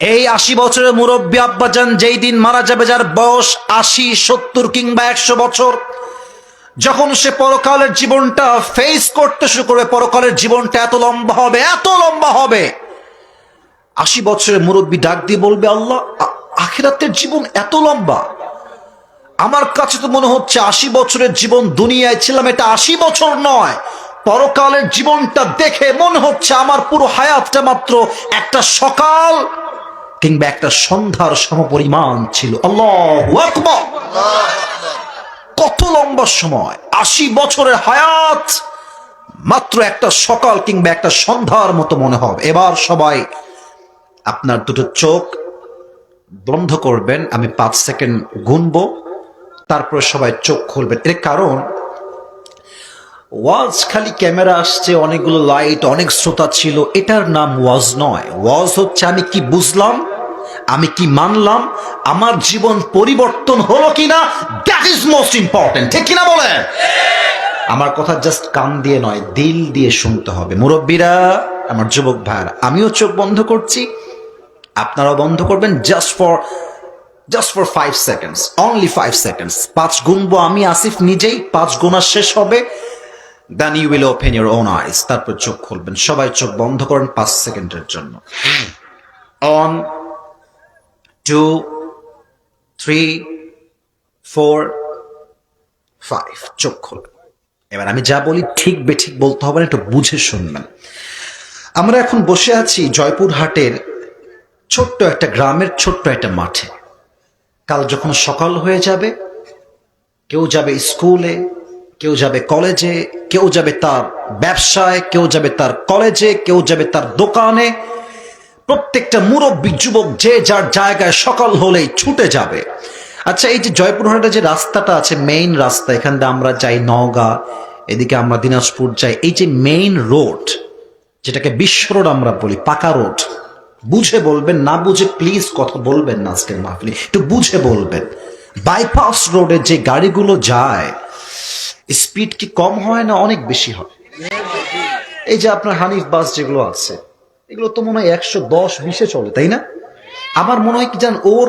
এই আশি বছরের মুরব্বী আব্বাজান যেই দিন মারা যাবে, যার বয়স আশি, সত্তর কিংবা একশো বছর, যখন সে পরকালের জীবনটা ফেস করতে শুরু করবে, পরকালের জীবনটা এত লম্বা হবে, এত লম্বা হবে। আশি বছরের মুরব্বী ডাক দিয়ে বলবে, আল্লাহ আখিরাতের জীবন এত লম্বা। আমার কাছে তো মনে হচ্ছে আশি বছরের জীবন দুনিয়ায় ছিলাম, এটা আশি বছর নয়। পরকালের জীবনটা দেখে মনে হচ্ছে আমার পুরো হায়াতটা মাত্র একটা সকাল কিংবা একটা সন্ধ্যার সমপরিমাণ ছিল। কত লম্বা সময়? আশি বছরের হায়াত! মাত্র একটা সকাল কিংবা একটা সন্ধ্যার মতো মনে হবে। এবার সবাই আপনার দুটো চোখ বন্ধ করবেন, আমি পাঁচ সেকেন্ড গুনবো, তারপরে সবাই চোখ খুলবেন। এর কারণ, ওয়াজ খালি ক্যামেরা আসছে, অনেকগুলো লাইট, অনেক শ্রোতা ছিল, এটার নাম ওয়াজ নয়। ওয়াজ হচ্ছে আমি কি বুঝলাম? আমি কি মানলাম আমার জীবন পরিবর্তন হলো কিনা? দ্যাট ইজ মোস্ট ইম্পর্টেন্ট ঠিক কিনা বলেন? আমার কথা জাস্ট কান দিয়ে নয়, দিল দিয়ে শুনতে হবে। মুরব্বীরা, আমার যুবক ভাইয়ারা, আমিও চোখ বন্ধ করছি। আপনারাও বন্ধ করবেন just for just for five seconds only five seconds পাঁচ গুনবো আমি, আসিফ নিজেই, পাঁচ গোনা শেষ হবে। Then you will open your own eyes তারপর চোখ খুলবেন। সবাই চোখ বন্ধ করেন পাঁচ সেকেন্ডের জন্য। One two three four five চোখ এবার আমি যা বলি ঠিক বেঠিক বলতে হবে না, একটু বুঝে শুনবেন। আমরা এখন বসে আছি জয়পুরহাটের ছোট্ট একটা গ্রামের ছোট্ট একটা মাঠে। কাল যখন সকাল হয়ে যাবে, কেউ যাবে স্কুলে, কেউ যাবে কলেজে, কেউ যাবে তার ব্যবসায়, কেউ যাবে তার কলেজে, কেউ যাবে তার দোকানে প্রত্যেকটা মুরব্বী যুবক যে যার জায়গায় সকাল হলেই ছুটে যাবে। আচ্ছা এই যে জয়পুরহাটে যে রাস্তাটা আছে মেইন রাস্তা, এখান দিয়ে আমরা যাই নওগাঁ, এদিকে আমরা দিনাজপুর যাই, এই যে মেইন রোড যেটাকে বিশ্ব রোড আমরা বলি, পাকা রোড বুঝে বলবেন, না বুঝে প্লিজ কথা বলবেন না আজকের মাহফিলে, একটু বুঝে বলবেন। বাইপাস রোডে যে গাড়িগুলো যায় স্পিড কি কম হয় না অনেক বেশি হয়? এই যে আপনার হানিফ বাস যেগুলো আছে এগুলো তো মনে হয় একশো দশ, বিশে চলে, তাই না? আমার মনে হয় কি জান ওর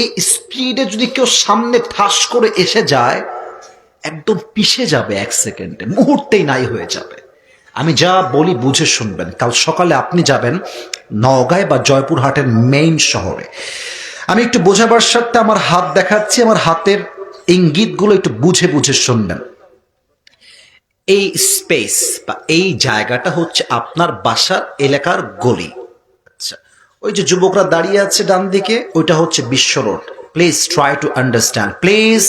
এই স্পিডে যদি কেউ সামনে ঠাস করে এসে যায়, একদম পিষে যাবে এক সেকেন্ডে মুহূর্তেই নাই হয়ে যাবে। আমি যা বলি বুঝে শুনবেন। কাল সকালে আপনি যাবেন নওগাঁয় বা জয়পুরহাটের মেইন শহরে। আমি একটু বোঝাবার সাথে আমার হাত দেখাচ্ছি, আমার হাতের ইঙ্গিতগুলো একটু বুঝে বুঝে শুনবেন। এই স্পেস বা এই জায়গাটা হচ্ছে আপনার বাসার এলাকার গলি। আচ্ছা ওই যে যুবকরা দাঁড়িয়ে আছে ডান দিকে, ওইটা হচ্ছে Bishwa road. Please try to understand please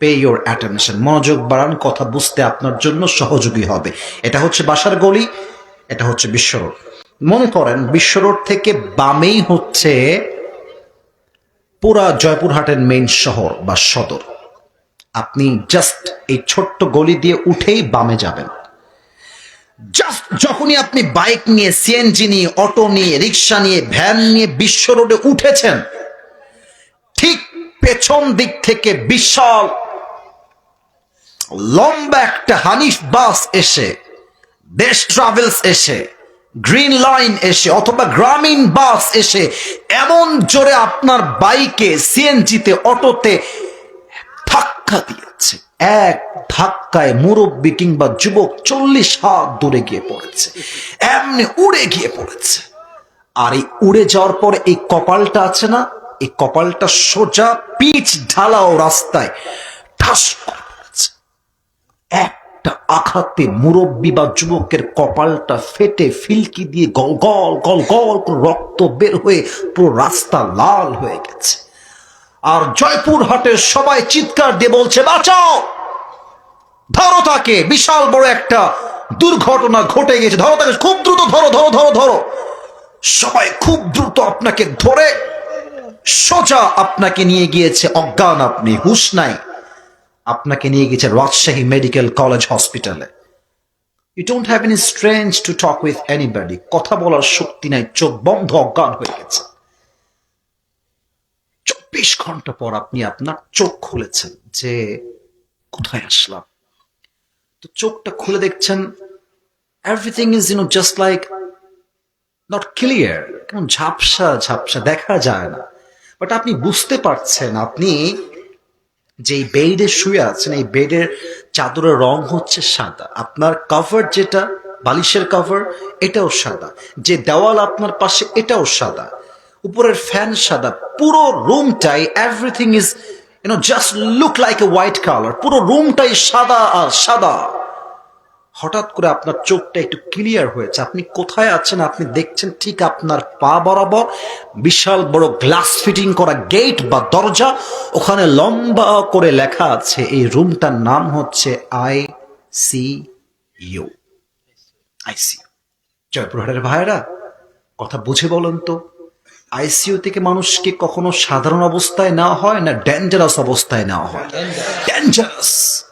pay your attention মনোযোগ বাড়ান, কথা বুঝতে আপনার জন্য সহযোগী হবে। এটা হচ্ছে বাসার গলি, এটা হচ্ছে বিশ্ব রোড। মনে করেন, বিশ্ব রোড থেকে বামেই হচ্ছে পুরা জয়পুরহাটের মেইন শহর বা সদর। আপনি জাস্ট এই ছোট্ট গলি দিয়ে উঠেই বামে যাবেন। জাস্ট যখনই আপনি বাইক নিয়ে সিএনজি নিয়ে অটো নিয়ে রিক্সা নিয়ে ভ্যান নিয়ে বিশ্ব রোডে উঠেছেন, ঠিক পেছন দিক থেকে বিশাল লম্বা একটা হানিফ বাস এসে, দেশ ট্রাভেলস এসে গ্রিন লাইন এসে অথবা গ্রামীণ বাস এসে, এমন জোরে আপনার বাইকে সিএনজিতে অটোতে ধাক্কা দিয়েছে। এক ধাক্কায় মুরব্বী কিংবা যুবক চল্লিশ হাত দূরে গিয়ে পড়েছে। এমনি উড়ে গিয়ে পড়েছে। আর এই উড়ে যাওয়ার পর এই কপালটা আছে না? এই কপালটা সোজা পিচ ঢালাও রাস্তায় ঠাস একটা আঘাতে মুরব্বী বা যুবকের কপালটা ফেটে ফিলকি দিয়ে গল গল গল গল রক্ত বের হয়ে পুরো রাস্তা লাল হয়ে গেছে। আর জয়পুর হাটের সবাই চিৎকার দিয়ে বলছে, বাঁচাও! ধরো তাকে, বিশাল বড় একটা দুর্ঘটনা ঘটে গেছে। ধরো তাকে, খুব দ্রুত ধরো ধরো ধরো ধরো। সবাই খুব দ্রুত আপনাকে ধরে সোজা আপনাকে নিয়ে গিয়েছে, অজ্ঞান আপনি, হুশ নাই। আপনাকে নিয়ে গেছে রাজশাহী মেডিকেল কলেজ হসপিটালে। You don't have any strange to talk with anybody কথা বলার শক্তি নাই, চোখ বন্ধ, অজ্ঞান হয়ে গেছে। চব্বিশ ঘণ্টা পর আপনি আপনার চোখ খুলেছেন যে, কোথায় আসলাম? তো চোখটা খুলে দেখছেন everything is you know just like not clear কেমন ঝাপসা ঝাপসা দেখা যায় না। বাট আপনি বুঝতে পারছেন, আপনি যে বেডে শুয়ে আছেন, এই বেডের চাদরের রং হচ্ছে সাদা। আপনার কভার যেটা, বালিশের কভার এটাও সাদা। যে দেওয়াল আপনার পাশে, এটাও সাদা। উপরের ফ্যান সাদা, পুরো রুমটাই everything is you know just look like a white colour পুরো রুমটাই সাদা আর সাদা। হঠাৎ করে আপনার চোখটা একটু ক্লিয়ার হয়েছে। আপনি কোথায় আছেন? আপনি দেখছেন ঠিক আপনার পা বরাবর বিশাল বড় গ্লাস ফিটিং করা গেট বা দরজা। ওখানে লম্বা করে লেখা আছে, এই রুমটার নাম হচ্ছে I C U I C জয়পুরহাটের ভাইরা কথা বুঝে বলেন তো। আইসিইউ থেকে মানুষকে কখনো সাধারণ অবস্থায় নেওয়া হয় না ডেঞ্জারাস অবস্থায় নেওয়া হয়? Dangerous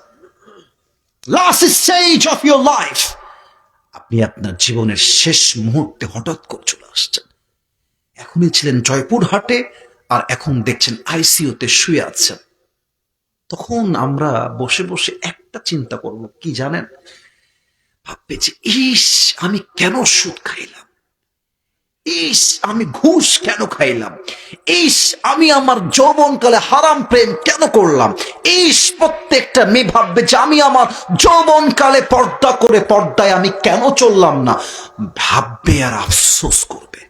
last stage of your life আপনি আপনার জীবনের শেষ মুহূর্তে হঠাৎ করে চলে আসছেন। এখনই ছিলেন জয়পুরহাটে আর এখন দেখছেন আইসিইউতে শুয়ে আছেন। তখন আমরা বসে বসে একটা চিন্তা করব, কি জানেন? ভাববে যে ইস, আমি কেন সুদ খাইলাম? ইস আমি ঘুষ কেন খাইলাম? ইস আমি আমার যৌবনকালে হারাম প্রেম কেন করলাম? ইস প্রত্যেকটা মেয়ে ভাববে যে আমি আমার যৌবনকালে পর্দা করে পর্দায় আমি কেন চললাম না? ভাববে আর আফসোস করবে।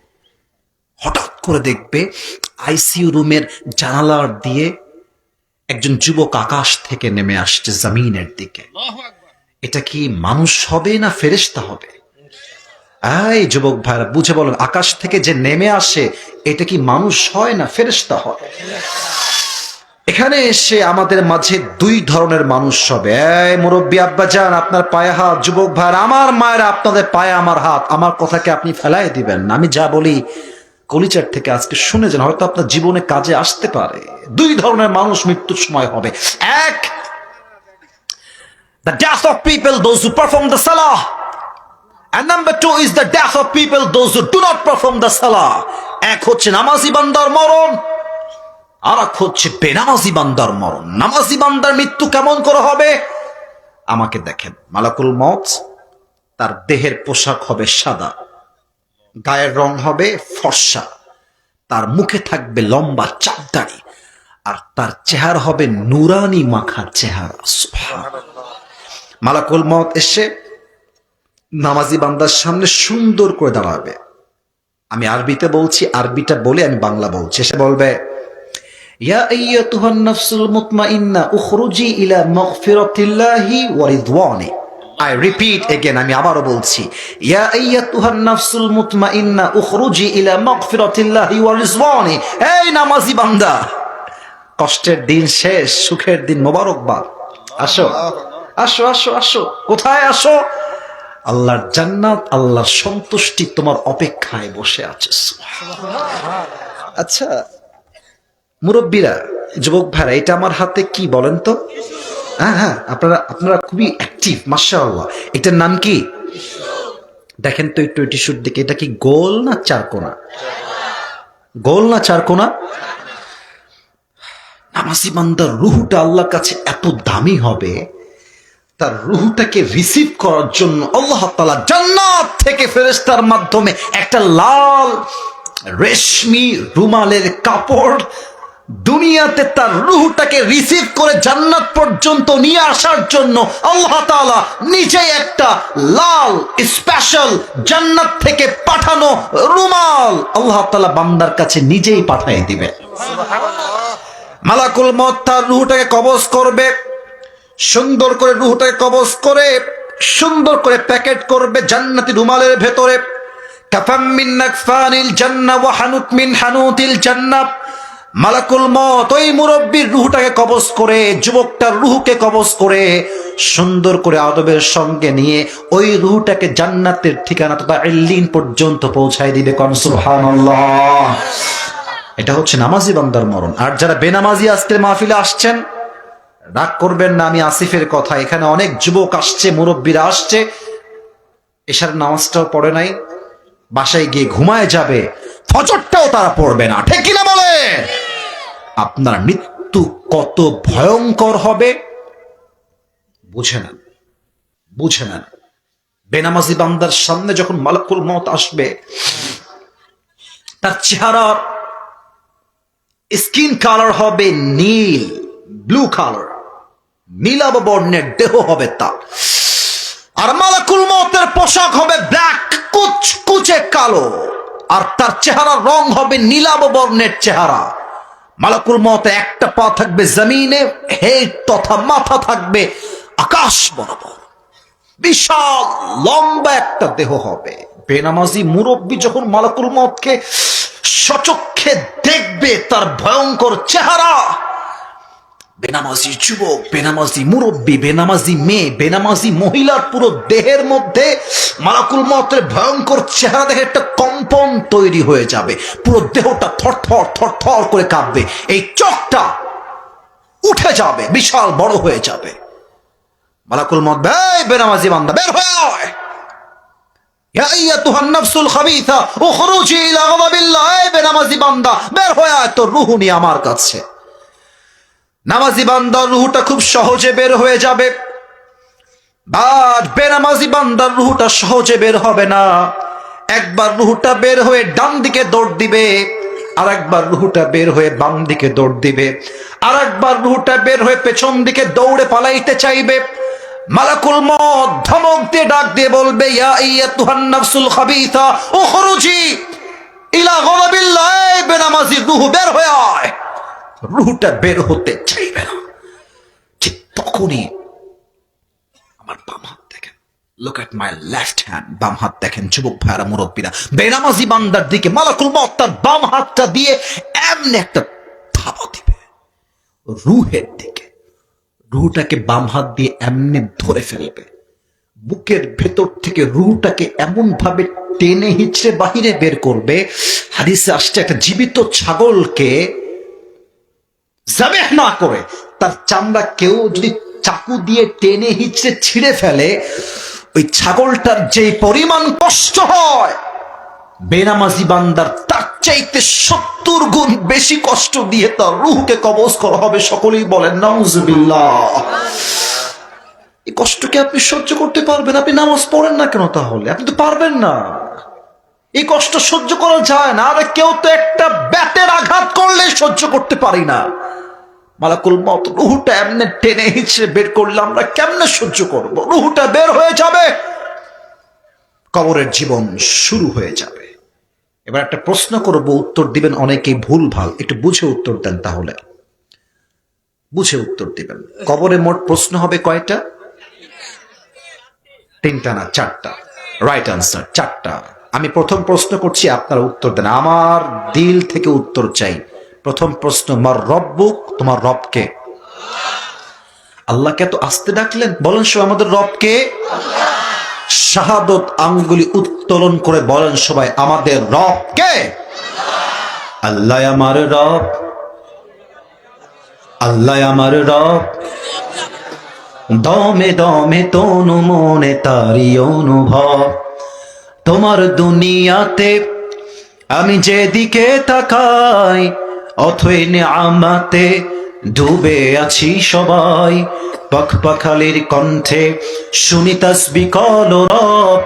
হঠাৎ করে দেখবে আইসিইউ রুমের জানালার দিয়ে একজন যুবক আকাশ থেকে নেমে আসছে জমিনের দিকে। এটা কি মানুষ হবে না ফেরেশতা হবে? এই যুবক ভাইরা বুঝে বলেন আকাশ থেকে যে নেমে আসে এটা কি মানুষ হয় না ফেরেশতা হয়? এখানে এসে আমাদের মাঝে দুই ধরনের মানুষ হবে। মুরব্বী আব্বা যান আপনার পায়ে হাত। যুবক ভাইরা আমার মায়ের আপনাদের পায়ে আমার হাত। আমার কথাকে আপনি ফেলাই দিবেন না। আমি যা বলি কলিচার থেকে আজকে শুনে যান হয়তো আপনার জীবনে কাজে আসতে পারে। দুই ধরনের মানুষ মৃত্যুর সময় হবে। এক The death of people, those who perform the salah. And number two is the death of people, those who do not perform the salah. এক হচ্ছে নামাজি বান্দার মরণ আর এক হচ্ছে বেনামাজি বান্দার মরণ নামাজি বান্দার মৃত্যু কেমন করে হবে আমাকে দেখেন মালাকুল মত তার দেহের পোশাক হবে সাদা গায়ের রং হবে ফর্সা তার মুখে থাকবে লম্বা চাপদাড়ি আর তার চেহারা হবে নুরানি মাখা চেহারা। মালাকুল মত এসে নামাজি বান্দার সামনে সুন্দর করে দাঁড়াবে। আমি আরবিতে বলছি, আরবিটা বলে আমি বাংলা বলছি। সে বলবে আই এগেন আমি আবারও বলছি বান্দা, কষ্টের দিন শেষ, সুখের দিন মোবারকবাদ। আসো আসো আসো আসো, কোথায় আসো? আল্লাহর জান্নাত, আল্লাহর সন্তুষ্টি তোমার অপেক্ষায় বসে আছে। আচ্ছা মুরব্বীরা, যুবক ভাইরা, এটা আমার হাতে কি বলেন তো? হ্যাঁ হ্যাঁ আপনারা আপনারা খুবই অ্যাক্টিভ মাশাআল্লাহ। এটার নাম কি? দেখেন তো একটু টিস্যুর দিকে এটা কি গোল না চারকোনা গোল না চারকোনা নামাজি বান্দার রুহুটা আল্লাহর কাছে এত দামি হবে তার রুহুটাকে রিসিভ করার জন্য আল্লাহ তালা জান্নাত থেকে ফেরেস্তার মাধ্যমে একটা লাল, রেশমি রুমালের কাপড় দুনিয়াতে তার রুহুটাকে রিসিভ করে জান্নাত পর্যন্ত নিয়ে আসার জন্য আল্লাহ তাআলা নিজেই একটা লাল স্পেশাল জান্নাত থেকে পাঠানো রুমাল আল্লাহ তাআলা বান্দার কাছে নিজেই পাঠিয়ে দিবে। মালাকুল মত তার রুহুটাকে কবজ করবে। সুন্দর করে রুহটাকে কবজ করে, সুন্দর করে প্যাকেট করবে জান্নাতি রুমালের ভেতরে। কাফাম মিন নাকফানিল জান্না হানুত মিন হানুতিল জান্নাত মালাকুল মত ওই মুরব্বীর রুহটাকে কবজ করে, যুবকটার রুহকে কবজ করে, সুন্দর করে আদবের সঙ্গে নিয়ে ওই রুহটাকে জান্নাতের ঠিকানা তথা ইল্লিন পর্যন্ত পৌঁছায় দিবে কন, সুবহানাল্লাহ। এটা হচ্ছে নামাজি বান্দার মরণ। আর যারা বেনামাজি আজকের মাহফিলে আসছেন রাগ করবেন না, আমি আসিফের কথা। এখানে অনেক যুবক আসছে, মুরব্বীরা আসছে। এশার নামাজটাও পড়ে নাই, বাসায় গিয়ে ঘুমায় যাবে। ফজরটাও তারা পড়বে না, ঠিক কিনা বলে? আপনার মৃত্যু কত ভয়ঙ্কর হবে? বুঝে নেন বুঝে নেন। বেনামাজি বান্দার সামনে যখন মালাকুল মত আসবে, তার চেহারার স্কিন কালার হবে নীল, ব্লু কালার। নীলাভ বর্ণের দেহ হবে তার। আর মালাকুল মতের পোশাক হবে ব্ল্যাক কুচ কুচে কালো। আর তার চেহারার রং হবে নীলাভ বর্ণের চেহারা। মালাকুল মতে একটা পা থাকবে জমিনে হেড তথা মাথা থাকবে আকাশ বরাবর। বিশাল, লম্বা একটা দেহ হবে। বেনামাজি মুরব্বী যখন মালাকুল মতকে সচক্ষে দেখবে, তার ভয়ঙ্কর চেহারা বেনামাজি যুবক, বেনামাজি মুরব্বী, বেনামাজি মেয়ে, বেনামাজি মহিলার পুরো দেহের মধ্যে মালাকুল মতের ভয়ঙ্কর চেহারা দেখে একটা কম্পন তৈরি হয়ে যাবে। পুরো দেহটা থরথর থরথর করে কাঁপবে। এই চোখটা উঠে যাবে, বিশাল বড় হয়ে যাবে। মালাকুল মত এই বেনামাজি বান্দা, বের হয়ে ইয়া আইয়াতুহান নাফসুল খাবিথা উখরুজি ইলা গাদাবিল্লাহ বেনামাজি বান্দা, বের হয়ে আয়, তোর রূহ নিয়ে আমার কাছে। নামাজি বান্দার রুহুটা খুব সহজে বের হয়ে যাবে। বাট বেনামাজি বান্দার রুহুটা সহজে বের হবে না। একবার রুহুটা বের হয়ে ডান দিকে দৌড় দিবে আর একবার রুহুটা বের হয়ে বাম দিকে দৌড় দিবে আর একবার রুহুটা বের হয়ে পেছন দিকে দৌড়ে পালাইতে চাইবে। মালাকুল মত ধমক দিয়ে ডাক দিয়ে বলবে, ইয়া আইয়াতুহান নাফসুল খাবিথা উখরুজি ইলা গাদাবিল্লাহ এই বেনামাজি রুহ বের হয়ে আয়। রুহটা বের হতে চাইবে না। ঠিক তখনই আমার বাম হাত দেখেন। Look at my left hand বাম হাত দেখেন, যুবক ভাইরা মুরব্বীরা। বেনামাজি বান্দার দিকে মালাকুল মত তার বাম হাতটা দিয়ে এমনি একটা থাবা দিবে। রুহের দিকে। রুহটাকে বাম হাত দিয়ে এমনি ধরে ফেলবে। বুকের ভেতর থেকে রুহটাকে এমন ভাবে টেনে হিচড়ে বাহিরে বের করবে। হাদিসে আসছে, একটা জীবিত ছাগলকে জাবেহ না করে। তার চামড়া কেউ যদি চাকু দিয়ে টেনে হিচড়ে ছিঁড়ে ফেলে, ওই ছাগলটার যে পরিমাণ কষ্ট হয়, বেনামাজি বান্দার তার চাইতে সত্তর গুণ বেশি কষ্ট দিয়ে তার রুহকে কবজ করা হবে সকলেই বলেন এই কষ্টকে আপনি সহ্য করতে পারবেন, আপনি নামাজ পড়েন না কেন তাহলে? আপনি তো পারবেন না। এই কষ্ট সহ্য করা যায় না, আরে কেউ তো একটা ব্যাটের আঘাত করলে সহ্য করতে পারি না। মালাকুল মত রুহুটা এমনি টেনে হিচড়ে বের করলে আমরা কেমনে সহ্য করব? রুহুটা বের হয়ে যাবে, কবরের জীবন শুরু হয়ে যাবে। এবার একটা প্রশ্ন করব, উত্তর দিবেন অনেকেই ভুল, ভালো। একটু বুঝে উত্তর দেন তাহলে। বুঝে উত্তর দিবেন। কবরে মোট প্রশ্ন হবে কয়টা? তিনটা না, চারটা? রাইট আনসার চারটা। আমি প্রথম প্রশ্ন করছি, আপনারা উত্তর দেন। আমার দিল থেকে উত্তর চাই। প্রথম প্রশ্ন, মার রব্বুক? তোমার রবকে আল্লাহকে এত আসতে ডাকলেন। বলেন সব আমাদের রবকে শাহাদত আঙ্গুলি উত্তোলন করে বলেন সবাই, আমাদের রবকে আল্লাহ আমার রব। আল্লাহ আমার রব। দমে দমে তনু মনে তারি অনুভব। তোমার দুনিয়াতে আমি যেদিকে তাকাই অথই আমাতে ডুবে আছি সবাই। পাখ পাখালির কণ্ঠে শুনি তসবি কল রব,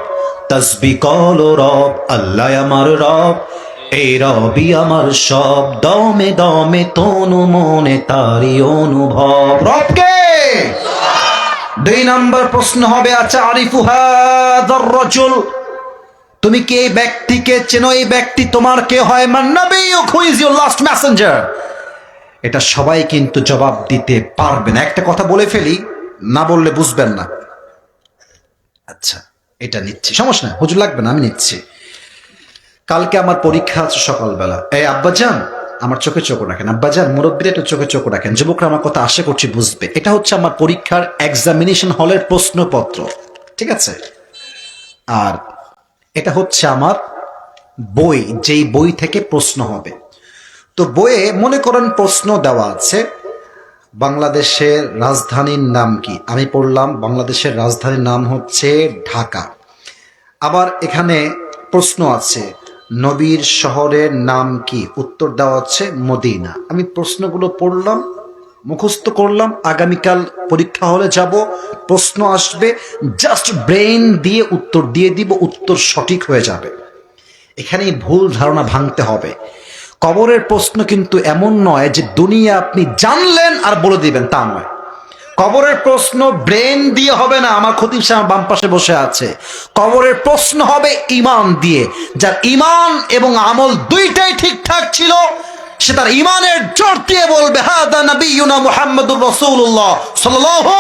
তসবি কল রব, আল্লাহ আমার রব এই রবি আমার সব। দমে দমে তনু মনে তারি অনুভব। রবকে? দুই নম্বর প্রশ্ন হবে আচ্ছা আরিফু হাদার রজুল তুমি কি এই ব্যক্তিকে চেনো? এই ব্যক্তি তোমার কে হয়? মান্নাবি who is your last messenger. এটা সবাই কিন্তু জবাব দিতে পারবে না। একটা কথা বলে ফেলি, না বললে বুঝবেন না। আচ্ছা এটা নিচ্ছি। সমস্যা না হুজুর লাগবে না, আমি নিচ্ছি। কালকে আমার পরীক্ষা আছে সকালবেলা। এই আব্বাজান, আমার চোখে চোখ রাখেন। আব্বাজান, মুরব্বীরা একটু চোখে চোখ রাখেন। যুবকরা আমার কথা আশা করছি বুঝবে। এটা হচ্ছে আমার পরীক্ষার এক্সামিনেশন হলের প্রশ্নপত্র। ঠিক আছে? আর এটা হচ্ছে আমার বই, যেই বই থেকে প্রশ্ন হবে। তো বইয়ে মনে করেন প্রশ্ন দেওয়া আছে, বাংলাদেশের রাজধানীর নাম কি? আমি পড়লাম, বাংলাদেশের রাজধানীর নাম হচ্ছে ঢাকা। আবার এখানে প্রশ্ন আছে, নবীর শহরের নাম কি? উত্তর দেওয়া হচ্ছে মদিনা। আমি প্রশ্নগুলো পড়লাম মুখস্থ করলাম, আগামীকাল পরীক্ষা হলে যাব, প্রশ্ন আসবে জাস্ট ব্রেন দিয়ে উত্তর দিয়ে দিব, উত্তর সঠিক হয়ে যাবে। এখানেই ভুল ধারণা ভাঙতে হবে। কবরের প্রশ্ন কিন্তু এমন নয় যে দুনিয়া আপনি জানলেন আর বলে দিবেন, তা নয়। কবরের প্রশ্ন ব্রেন দিয়ে হবে না, আমার খতিব সাহেব বাম পাশে বসে আছে। কবরের প্রশ্ন হবে ইমান দিয়ে, যার ইমান এবং আমল দুইটাই ঠিকঠাক ছিল সে তার ইমানের জোর দিয়ে বলবে, হাদা নবিয়ুনা মুহাম্মদুর রাসূলুল্লাহ সাল্লাল্লাহু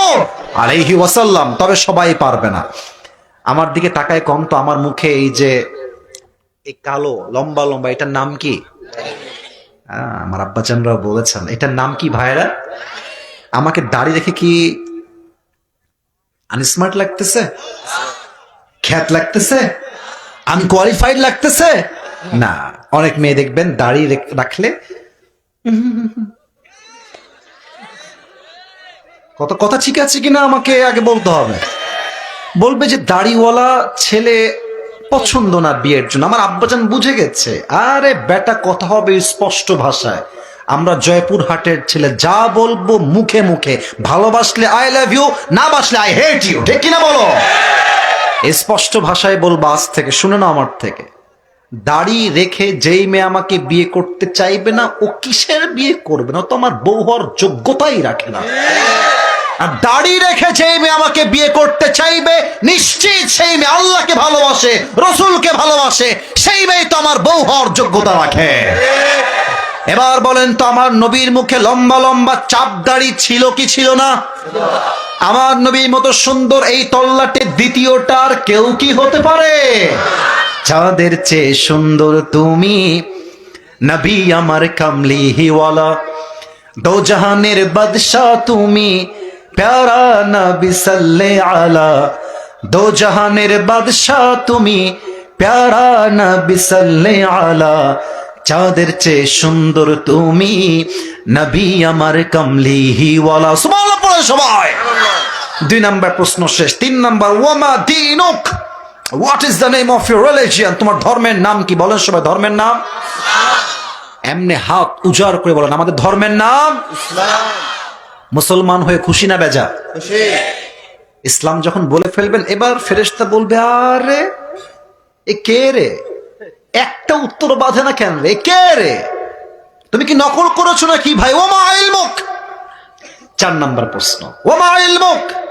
আলাইহি ওয়াসাল্লাম। তবে সবাই পারবে না। আমার দিকে তাকায় কম তো আমার মুখে এই যে, এই কালো, লম্বা লম্বা, এটার নাম কি? আমার আব্বাচানরাও বলেছেন, এটার নাম কি ভাইরা আমাকে দাড়ি রেখে কি আনস্মার্ট লাগতেছে? খ্যাত লাগতেছে? আনকোয়ালিফাইড লাগতেছে? না, অনেক মেয়ে দেখবেন দাড়ি রেখ- রাখলে কত কথা ঠিক আছে কিনা আমাকে আগে বলতে হবে। বলবে যে দাড়িওয়ালা ছেলে পছন্দ না বিয়ের জন্য। আমার আব্বাজান বুঝে গেছে। আরে বেটা, কথা হবে স্পষ্ট ভাষায়। আমরা জয়পুর হাটের ছেলে, যা বলব মুখে মুখে। ভালোবাসলে আই লাভ ইউ না বাসলে আই হেট ইউ ঠিক কিনা বলো? স্পষ্ট ভাষায় বলব আজ থেকে, শুনে না আমার থেকে। দাড়ি রেখে যেই মেয়ে আমাকে বিয়ে করতে চাইবে না, ও কিসের বিয়ে করবে না? তো আমার বউ হওয়ার যোগ্যতাই রাখে না। আর দাড়ি রেখে যেই মেয়ে আমাকে বিয়ে করতে চাইবে, নিশ্চিত সেই মেয়ে আল্লাহকে ভালোবাসে, রসুলকে ভালোবাসে, সেই মেয়ে তো আমার বউ হওয়ার যোগ্যতা রাখে। এবার বলেন তো, আমার নবীর মুখে লম্বা লম্বা চাপ দাড়ি ছিল কি ছিল না? আমার নবীর মতো সুন্দর এই তল্লাটে দ্বিতীয়টার কেউ কি হতে পারে? যাদের চেয়ে সুন্দর তুমি। নবী আমার কামলি হিওয়ালা দো জাহানের বাদশাহ তুমি। প্যারা নবী সাল্লে আলা দো জাহানের বাদশাহ তুমি। প্যারা নবী সাল্লে আলা, চাঁদের চেয়ে সুন্দর তুমি। নবী আমার কামলি হিওয়ালা সবাই। দুই নাম্বার প্রশ্ন শেষ। তিন নাম্বার, ওয়ামা দিনুক। What is the name of your religion তোমার ধর্মের নাম কি? বলেন সবাই ধর্মের নাম? এমনি হাত উজাড় করে বলেন আমাদের ধর্মের নাম? মুসলমান হয়ে খুশি না বেজা? ইসলাম যখন বলে ফেলবেন এবার ফেরেশতা বলবে আরে এ কে রে? একটা উত্তর বাঁধে না কেন রে? এ কে রে? তুমি কি নকল করেছ নাকি ভাই? ওমা ইলমুক। চার নাম্বার প্রশ্ন। ওমা ইলমুক।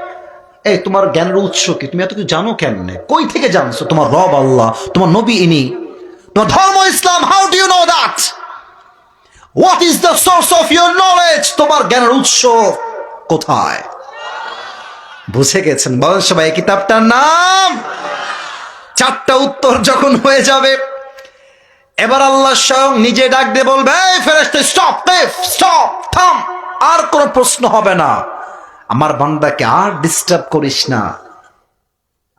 এই, তোমার জ্ঞানের উৎস কি? তুমি এত কিছু জানো কেমনে? কই থেকে জানছো? তোমার রব আল্লাহ, তোমার নবী ইনি। তোমার ধর্ম Islam how do you know that what is the source of your knowledge তোমার জ্ঞানের উৎস কোথায়? বুঝে গেছেন? বলেন সবাই, এই কিতাবটার নাম? চারটা উত্তর যখন হয়ে যাবে, এবার আল্লাহ স্বয়ং নিজে ডাক দিয়ে বলবে ফেরেস্তে স্টপ স্টপ থাম, আর কোনো প্রশ্ন হবে না। আমার বান্দাকে আর ডিস্টার্ব করিস না।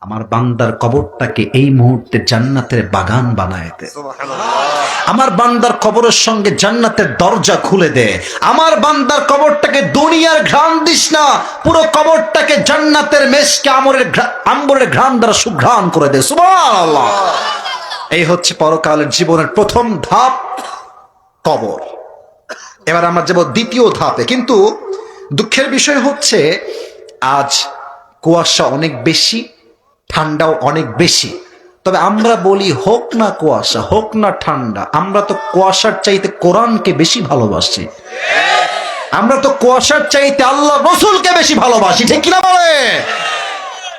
আমার বান্দার কবরটাকে এই মুহূর্তে জান্নাতের বাগান বানায় দে। আমার বান্দার কবরের সঙ্গে জান্নাতের দরজা খুলে দে। আমার বান্দার কবরটাকে দুনিয়ার ঘ্রাণ দিস না। পুরো কবরটাকে জান্নাতের মেশকে আমরের আম্বরের ঘ্রাণ দ্বারা সুঘ্রাণ করে দে। সুবহানাল্লাহ। এই হচ্ছে পরকালের জীবনের প্রথম ধাপ কবর। এবার আমরা যাব দ্বিতীয় ধাপে। কিন্তু দুঃখের বিষয় হচ্ছে, আজ কুয়াশা অনেক বেশি, ঠান্ডাও অনেক বেশি। তবে আমরা বলি, হোক না কুয়াশা, হোক না ঠান্ডা, আমরা তো কুয়াশার চাইতে কোরআনকে বেশি ভালোবাসি। আমরা তো কুয়াশার চাইতে আল্লাহ রসুলকে বেশি ভালোবাসি, ঠিক কিনা বলে?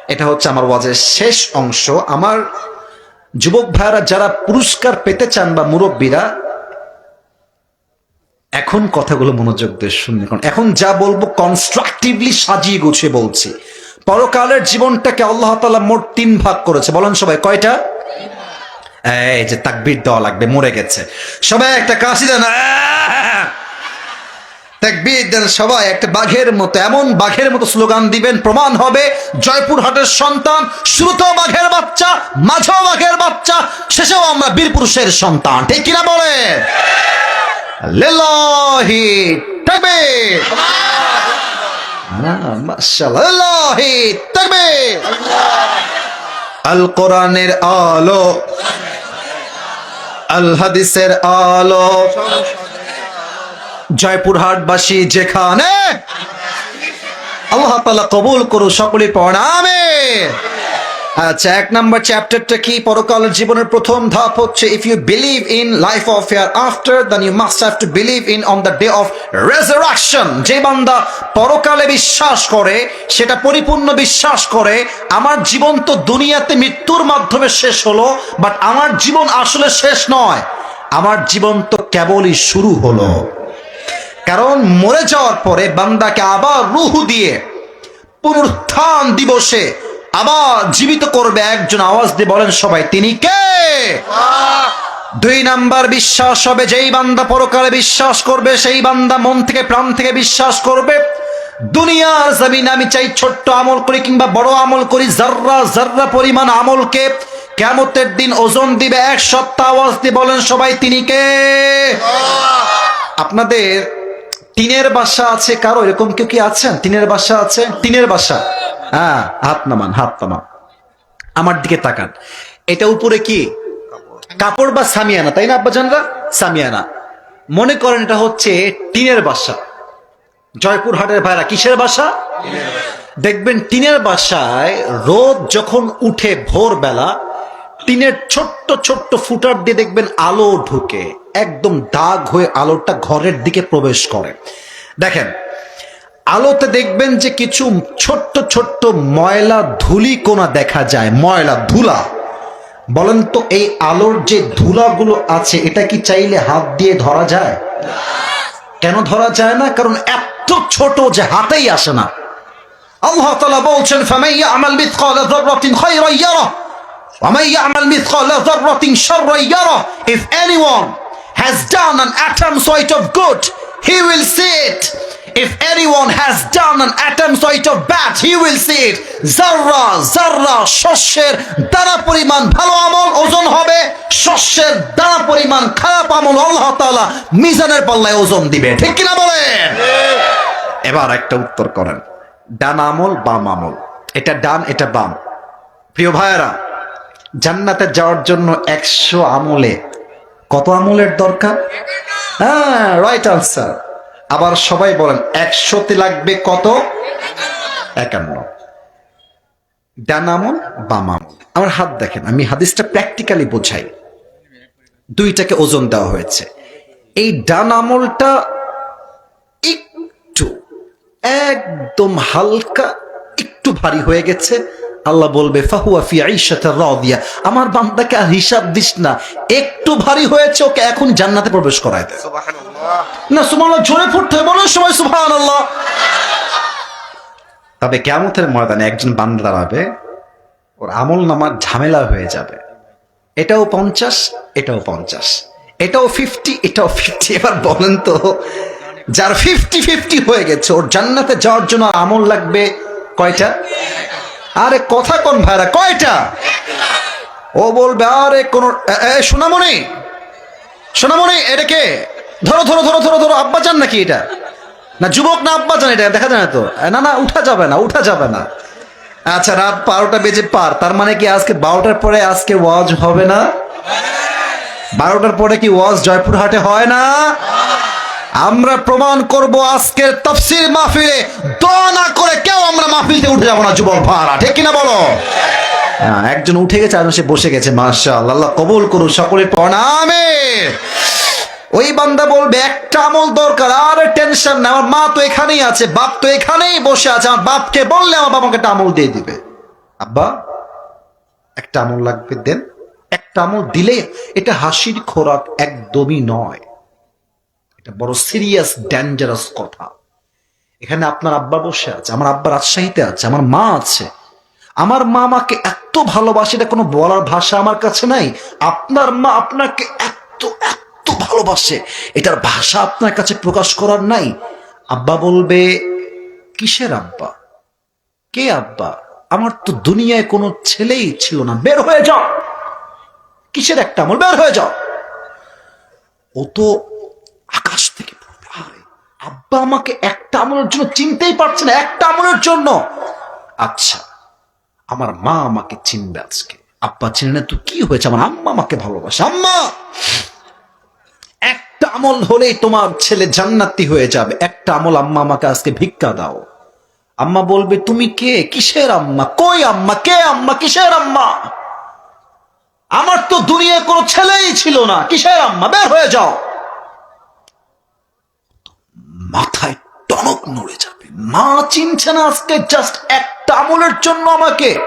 এটা হচ্ছে আমার ওয়াজের শেষ অংশ। আমার যুবক ভাইরা যারা পুরস্কার পেতে চান বা মুরব্বীরা এখন কথাগুলো মনোযোগ দিয়ে শুনবে। কারণ এখন যা বলব কনস্ট্রাকটিভলি সাজিয়ে গুছিয়ে বলছি। পরকালের জীবনটাকে আল্লাহ তাআলা মোট তিন ভাগ করেছে। বলেন সবাই, কয়টা? এই যে তাকবীর দেওয়া লাগবে, মরে গেছে। সবাই একটা কাশি দেন! তাকবীর দেন সবাই, একটা বাঘের মতো, এমন বাঘের মতো স্লোগান দিবেন, প্রমাণ হবে জয়পুরহাটের সন্তান শুরুতেও বাঘের বাচ্চা, মাঝেও বাঘের বাচ্চা, শেষেও আমরা বীর পুরুষের সন্তান। ঠিক কিনা বলে লিল্লাহি তাকবীর। তাকবীর আল কোরআনের আলো আল হাদিসের আলো, জয়পুরহাটবাসী যেখানে, আল্লাহ তাআলা কবুল করো সকলে আমিন। আচ্ছা এক নাম্বার চ্যাপ্টারটা কি? পরকালের জীবনের প্রথম ধাপ হচ্ছে if you believe in life of year after then you must have to believe in on the day of resurrection যে বান্দা পরকালে বিশ্বাস করে, সেটা পরিপূর্ণ বিশ্বাস করে, আমার জীবন তো দুনিয়াতে মৃত্যুর মাধ্যমে শেষ হলো বাট আমার জীবন আসলে শেষ নয়। আমার জীবন তো কেবলই শুরু হলো। কারণ মরে যাওয়ার পরে বান্দাকে আবার রুহু দিয়ে পুনরুত্থান দিবসে আবার জীবিত করবে একজন আওয়াজ দিয়ে বলেন সবাই, তিনি কে? দুই নাম্বার, বিশ্বাস হবে যেই বান্দা পরকালে বিশ্বাস করবে, সেই বান্দা মন থেকে, প্রাণ থেকে বিশ্বাস করবে। দুনিয়ার জমিন আমি চাই ছোট্ট আমল করি কিংবা বড় আমল করি। জাররা জাররা পরিমাণ আমলকে কেমতের দিন ওজন দিবে, এক সপ্তাহ আওয়াজ দিয়ে বলেন সবাই, তিনি কে? আপনাদের টিনের বাসা আছে কারও? এরকম কেউ কি আছেন? টিনের বাসা আছে? টিনের বাসা। হ্যাঁ হাত নামান হাত নামান। আমার দিকে তাকান। এটা উপরে কি? কাপড় বা সামিয়ানা, তাই না, আব্বাজানরা? সামিয়ানা। মনে করেন এটা হচ্ছে টিনের বাসা। জয়পুরহাটের ভাইরা, কিসের বাসা? দেখবেন টিনের বাসায় রোদ যখন উঠে ভোরবেলা, টিনের ছোট্ট ছোট্ট ফুটার দিয়ে দেখবেন আলো ঢুকে, একদম দাগ হয়ে আলোটা ঘরের দিকে প্রবেশ করে। দেখেন আলোতে দেখবেন যে কিছু ছোট্ট ছোট্ট ময়লা ধুলি কোনা দেখা যায়, ময়লা, ধুলা। বলেন তো, এই আলোর যে ধুলাগুলো আছে, এটা কি চাইলে হাত দিয়ে ধরা যায়? কেন ধরা যায় না? কারণ এত ছোট যে হাতেই আসে না। আল্লাহ তালা বলছেন ফামাইয়া আমাল মিথকাল যাররাতিন খায়রান ইয়ারা ফামাইয়া আমাল মিথকাল যাররাতিন শাররান ইয়ারা if anyone has done an atom site of good he will see it if anyone has done an atom size of bad he will see it. জাররা জাররা শস্যের দানা পরিমাণ ভালো আমল ওজন হবে শস্যের দানা পরিমাণ খারাপ আমল আল্লাহ তাআলা মিজানের পাল্লায় ওজন দিবে ঠিক কিনা বলেন এবার একটা উত্তর করেন ডান আমল বাম আমল এটা ডান এটা বাম প্রিয় ভাইয়েরা জান্নাতে যাওয়ার জন্য একশো আমলে কত আমলের দরকার হ্যাঁ রাইট আনসার আবার সবাই বলেন, একশোতে লাগবে কত? একান্ন। ডান আমল, বাম আমল। আমার হাত দেখেন, আমি হাদিসটা প্র্যাকটিক্যালি বোঝাই। দুইটাকে ওজন দেওয়া হয়েছে। এই ডান আমলটা একটু, একদম হালকা, একটু ভারী হয়ে গেছে। আল্লাহ বলবে ফাহুয়া ফি আইশাতে রাদিয়া। আমার বান্দাকে আর হিসাব দিস না। একটু ভারী হয়েছে ওকে এখন জান্নাতে প্রবেশ করায় দে। না সুবহানাল্লাহ জোরে পড়তে হবে বলো সবাই সুবহানাল্লাহ। তবে কেমতের ময়দানে একজন বান্দা দাঁড়াবে ওর আমল নামার ঝামেলা হয়ে যাবে। এটাও পঞ্চাশ এটাও পঞ্চাশ। এটাও ফিফটি এটাও ফিফটি এবার বলেন তো যার ফিফটি ফিফটি হয়ে গেছে ওর জান্নাতে যাওয়ার জন্য আমল লাগবে কয়টা? আরে কথা কোন ভাইরা? কয়টা? ও বলবে, আরে কোন সোনামণি সোনামণি, এটা কে? ধরো ধরো ধরো ধরো ধরো আব্বা যান নাকি এটা? না, যুবক না আব্বা যান এটা? দেখা যায় না তো? না না, উঠা যাবে না, উঠা যাবে না। আচ্ছা রাত বারোটা বেজে পার। তার মানে কি আজকে বারোটার পরে আজকে ওয়াজ হবে না? বারোটার পরে কি ওয়াজ জয়পুরহাটে হয় না? আমরা প্রমাণ করব আজকের তফসির মাহফিলে দোয়া না করে কেউ আমরা মাহফিলতে উঠে যাব না যুবক ভাড়া ঠিক কিনা বলো? হ্যাঁ, একজন উঠে গেছে আর সে বসে গেছে মাশা আল্লাহ কবুল করুন সকলে প্রণামে ওই বান্দা বলবে একটা আমল দরকার আর টেনশন না আমার মা তো এখানেই আছে বাপ তো এখানেই বসে আছে আমার বাপকে বললে আমার বাবাকে একটা আমল দিয়ে দিবে। আব্বা একটা আমল লাগবে দেন। একটা আমল দিলে এটা হাসির খোরাক একদমই নয়। এটা বড় সিরিয়াস ডেঞ্জারাস কথা। এখানে আপনার আব্বা বসে আছে, আমার আব্বা রাজশাহীতে আছে, আমার মা আছে। আমার মা আমাকে এত ভালোবাসে, এটা কোনো বলার ভাষা আমার কাছে নাই। আপনার মা আপনাকে এত এত ভালোবাসে, এটার ভাষা আপনার কাছে প্রকাশ করার নাই। আব্বা বলবে, কিসের আব্বা? কে আব্বা? আমার তো দুনিয়ায় কোনো ছেলেই ছিল না। বের হয়ে যাও! কিসের একটা আমল? বের হয়ে যাও! ও তো আকাশ থেকে পড়বে। আব্বা আমাকে একটা আমলের জন্য চিনতেই পারছে না, একটা আমলের জন্য। আচ্ছা আমার মা আমাকে চিনবে আজকে। আব্বা চিনে না তো কি হয়েছে? আমার আম্মা আমাকে ভালোবাসে। আম্মা! একটা আমল হলেই তোমার ছেলে জান্নাতি হয়ে যাবে। একটা আমল আম্মা আমাকে আজকে ভিক্ষা দাও। আম্মা বলবে, তুমি কে? কিসের আম্মা? কই আম্মা? কে আম্মা? কিসের আম্মা? আমার তো দুনিয়ায় কোনো ছেলেই ছিল না। কিসের আম্মা? বের হয়ে যাও। মাথায় টনক নড়ে যাবে। মা চিনছে না আজকে জাস্ট একটা আমলের জন্য আমাকে।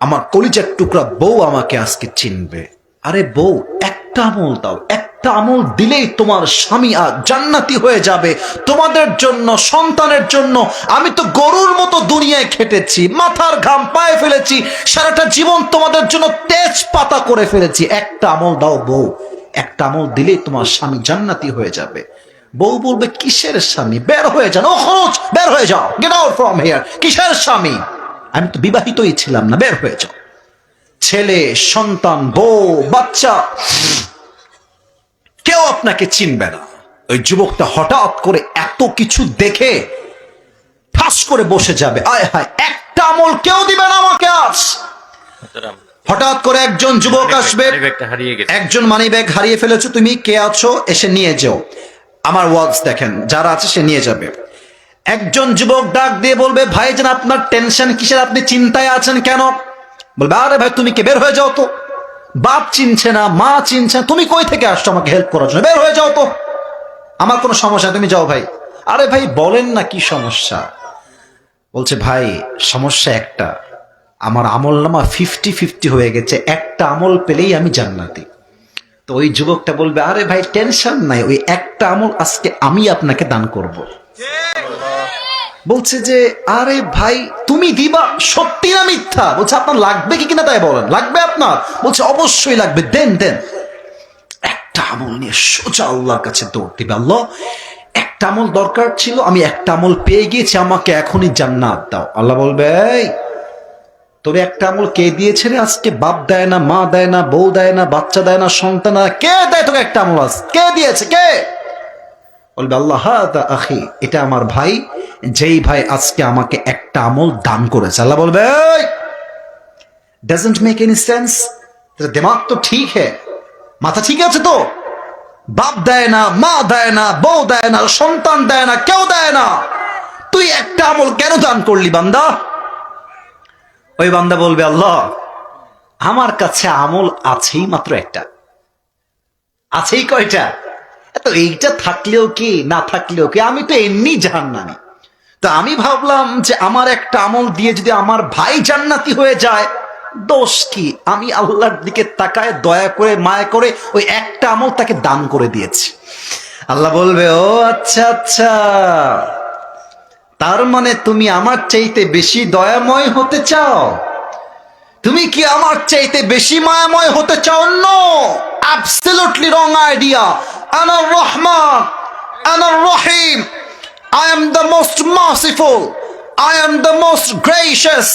আমার কলিজার টুকরা বউ আমাকে আজকে চিনবে। আরে বউ, একটা আমল দাও। একটা আমল দিলেই তোমার স্বামী আর জান্নাতি হয়ে যাবে। তোমাদের জন্য, সন্তানের জন্য। আমি তো গরুর মতো দুনিয়ায় খেটেছি, মাথার ঘাম পায়ে ফেলেছি, সারাটা জীবন তোমাদের জন্য তেজ পাতা করে ফেলেছি। একটা আমল দাও বউ। একটা আমল দিলেই তোমার স্বামী জান্নাতি হয়ে যাবে। বউ বলবে কিসের স্বামী? বের হয়ে যান। ও খরচ বের হয়ে যাও। গেট আউট ফ্রম হিয়ার কিসের স্বামী? আমি তো বিবাহিতই ছিলাম না বের হয়ে যাও। ছেলে সন্তান বউ বাচ্চা কেউ আপনাকে চিনবে না। ওই যুবকটা হঠাৎ করে এত কিছু দেখে ঠাস করে বসে যাবে। আয় হায় একটা আমল কেউ দিবে না আমাকে আজ! হঠাৎ করে একজন যুবক আসবে। একজন মানি ব্যাগ হারিয়ে ফেলেছো তুমি কে আছো? এসে নিয়ে যাও। আমার ওয়াজ দেখেন, যারা আছে সে নিয়ে যাবে। একজন যুবক ডাক দিয়ে বলবে, ভাই যেন আপনার টেনশন কিসের? আপনি চিন্তায় আছেন কেন? বলবে, আরে ভাই, তুমি কে বের হয়ে যাও তো? বাপ চিনছে না, মা চিনছে তুমি কই থেকে আসছো আমাকে হেল্প করার জন্য? বের হয়ে যাও তো। আমার কোনো সমস্যা, তুমি যাও ভাই। আরে ভাই, বলেন না কি সমস্যা? বলছে, ভাই, সমস্যা একটা। আমার আমল নামা ফিফটি ফিফটি হয়ে গেছে। একটা আমল পেলেই আমি জান্নাতি। তো ওই যুবকটা বলবে, আরে ভাই টেনশন নাই, ওই একটা আমল আজকে আমি আপনাকে দান করব। বলছে যে, আরে ভাই, তুমি দিবা, সত্যি না মিথ্যা? বলছে, আপনার লাগবে কি কিনা তাই বলেন, লাগবে আপনার? বলছে, অবশ্যই লাগবে, দেন দেন। একটা আমল নিয়ে সোজা আল্লাহর কাছে দৌড় দিবে, আল্লাহ, একটা আমল দরকার ছিল, আমি একটা আমল পেয়ে গিয়েছি, আমাকে এখনই জান্নাত দাও। আল্লাহ বলবে, এই তোরে একটা আমল কে দিয়েছে রে আজকে? বাপ দেয় না, মা দেয় না, বউ দেয় না, বাচ্চা দেয় না, সন্তান কে দেয় তোকে একটা আমল আজ? কে দিয়েছে? কে? বলবে, আল্লাহ আখি, এটা আমার ভাই, যেই ভাই আজকে আমাকে একটা আমল দান করেছে। আল্লাহ বলবে ডাজন্ট মেক এনি সেন্স দেমাগ তো ঠিক হ্যাঁ মাথা ঠিক আছে তো? বাপ দেয় না, মা দেয় না, বউ দেয় না, সন্তান দেয় না, কেউ দেয় না। তুই একটা আমল কেন দান করলি বান্দা? ওই বান্দা বলবে, আল্লাহ, আমার কাছে আমল আছেই মাত্র একটা। আছেই কয়টা? তো এইটা থাকলেও কি, না থাকলেও কি? আমি তো এমনি জাহান্নামি। তো আমি ভাবলাম যে আমার একটা আমল দিয়ে যদি আমার ভাই জান্নাতি হয়ে যায়, দোষ কি? আমি আল্লাহর দিকে তাকায়, দয়া করে, মায়া করে ওই একটা আমল তাকে দান করে দিয়েছি। আল্লাহ বলবে, ও আচ্ছা আচ্ছা। তার মানে তুমি আমার চাইতে বেশি দয়াময় হতে চাও? তুমি কি আমার চাইতে বেশি মায়াময় হতে চাও? নো অ্যাবসলিউটলি রং আইডিয়া আনার রহমান আনার রহিম। I am the most merciful I am the most gracious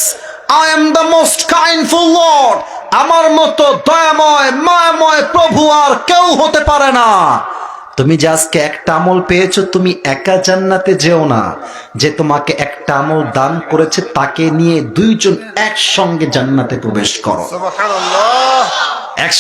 I am the most kindful lord আমার মতো দয়াময়, মায়াময় প্রভু আর কেউ হতে পারে না। তুমি যে আজকে একটা আমল পেয়েছ তুমি একা জান্নাতে যেও না। যে তোমাকে একটা আমল দান করেছে তাকে নিয়ে দুইজন একসঙ্গে জান্নাতে প্রবেশ করো। এক